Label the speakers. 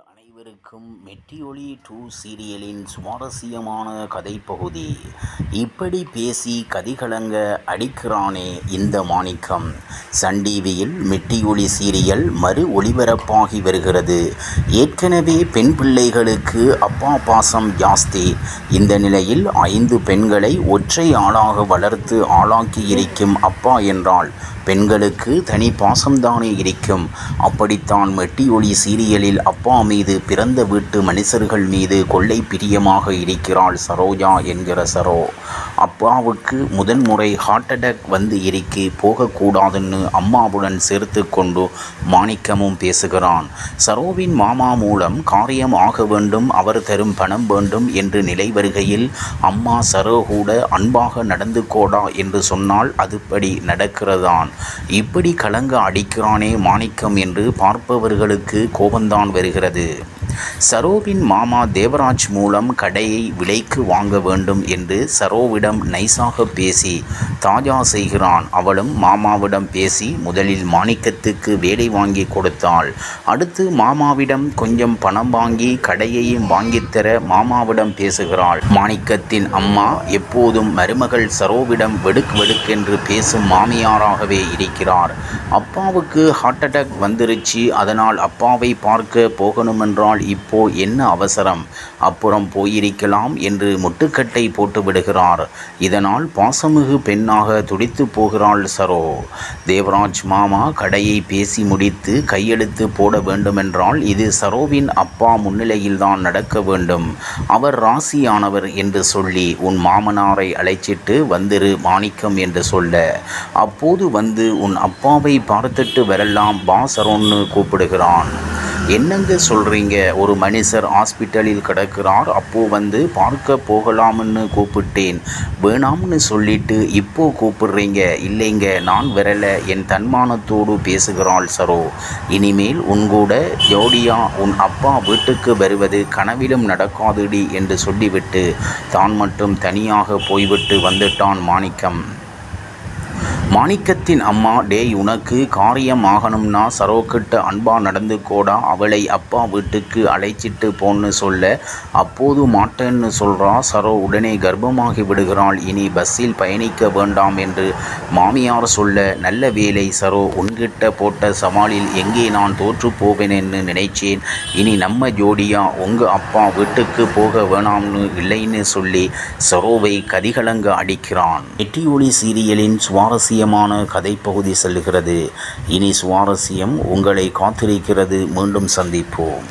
Speaker 1: அனைவருக்கும் மெட்டியொலி டூ சீரியலின் சுவாரஸ்யமான கதைப்பகுதி. இப்படி பேசி கதிகலங்க அடிக்கிறானே இந்த மாணிக்கம். சன் டிவியில் மெட்டியொலி சீரியல் மறு ஒளிபரப்பாகி வருகிறது. ஏற்கனவே பெண் பிள்ளைகளுக்கு அப்பா பாசம் ஜாஸ்தி. இந்த நிலையில் ஐந்து பெண்களை ஒற்றை ஆளாக வளர்த்து ஆளாக்கி இருக்கும் அப்பா என்றால் பெண்களுக்கு தனி பாசம்தானே இருக்கும். அப்படித்தான் மெட்டியொலி சீரியலில் அப்பா மீது பிறந்த வீட்டு மனுஷர்கள் மீது கொள்ளை பிரியமாக இருக்கிறாள் சரோஜா என்கிற சரோ. அப்பாவுக்கு முதன்முறை ஹார்ட் அட்டாக் வந்து இருக்கி போகக்கூடாதுன்னு அம்மாவுடன் சேர்த்து கொண்டு மாணிக்கமும் பேசுகிறான். சரோவின் மாமா மூலம் காரியம் ஆக வேண்டும் அவர் தரும் பணம் வேண்டும் என்று நிலை வருகையில் அம்மா சரோ கூட அன்பாக நடந்து கோடா என்று சொன்னால் அதுபடி நடக்கிறதான். இப்படி கலங்க அடிக்கிறானே மாணிக்கம் என்று பார்ப்பவர்களுக்கு கோபந்தான் வருகிறது. で சரோவின் மாமா தேவராஜ் மூலம் கடையை விலைக்கு வாங்க வேண்டும் என்று சரோவிடம் நைசாக பேசி தாஜா செய்கிறான். அவளும் மாமாவிடம் பேசி முதலில் மாணிக்கத்துக்கு வேலை வாங்கி கொடுத்தாள். அடுத்து மாமாவிடம் கொஞ்சம் பணம் வாங்கி கடையையும் வாங்கித்தர மாமாவிடம் பேசுகிறாள். மாணிக்கத்தின் அம்மா எப்போதும் மருமகள் சரோவிடம் வெடுக்கு வெடுக்கென்று பேசும் மாமியாராகவே இருக்கிறார். அப்பாவுக்கு ஹார்ட் அட்டாக் வந்துருச்சு. அதனால் அப்பாவை பார்க்க போகணுமென்றால் இப்போ என்ன அவசரம்? அப்புறம் போயிருக்கலாம் என்று முட்டுக்கட்டை போட்டு விடுகிறார். இதனால் பாசமிகு பெண்ணாக துடித்து போகிறாள் சரோ. தேவராஜ் மாமா கடையை பேசி முடித்து கையெழுத்து போட வேண்டுமென்றால் இது சரோவின் அப்பா முன்னிலையில்தான் நடக்க வேண்டும். அவர் ராசியானவர் என்று சொல்லி உன் மாமனாரை அழைச்சிட்டு வந்துரு மாணிக்கம் என்று சொல்ல. அப்போது வந்து உன் அப்பாவை பார்த்துட்டு வரலாம் பாசரோன்னு கூப்பிடுகிறான். என்னங்க சொல்கிறீங்க ஒரு மனுஷர் ஹாஸ்பிட்டலில் கிடக்கிறார் அப்போது வந்து பார்க்க போகலாம்னு கூப்பிட்டேன். வேணாம்னு சொல்லிட்டு இப்போ கூப்பிடுறீங்க? இல்லைங்க நான் வரல என் தன்மானத்தோடு பேசுகிறாள் சரோ. இனிமேல் உன்கூட ஜோடியா உன் அப்பா வீட்டுக்கு வருவது கனவிலும் நடக்காதுடி என்று சொல்லிவிட்டு தான் மட்டும் தனியாக போய்விட்டு வந்துட்டான் மாணிக்கம். மாணிக்கத்தின் அம்மா டேய் உனக்கு காரியம் ஆகணும்னா சரோக்கிட்ட அன்பா நடந்து கோடா அவளை அப்பா வீட்டுக்கு அழைச்சிட்டு போன்னு சொல்ல. அப்போது மாட்டேன்னு சொல்கிறா சரோ உடனே கர்ப்பமாகி விடுகிறாள். இனி பஸ்ஸில் பயணிக்க வேண்டாம் என்று மாமியார் சொல்ல நல்ல வேலை சரோ உன்கிட்ட போட்ட சவாலில் எங்கே நான் தோற்று போவேன்னு நினைச்சேன். இனி நம்ம ஜோடியா உங்கள் அப்பா வீட்டுக்கு போக வேணாம்னு இல்லைன்னு சொல்லி சரோவை கதிகலங்க அடிக்கிறான். எட்டியொலி சீரியலின் சுவாரஸ்ய சுவாரஸ்யமான கதைப்பகுதி செல்கிறது இனி சுவாரஸ்யம் உங்களை காத்திருக்கிறது. மீண்டும் சந்திப்போம்.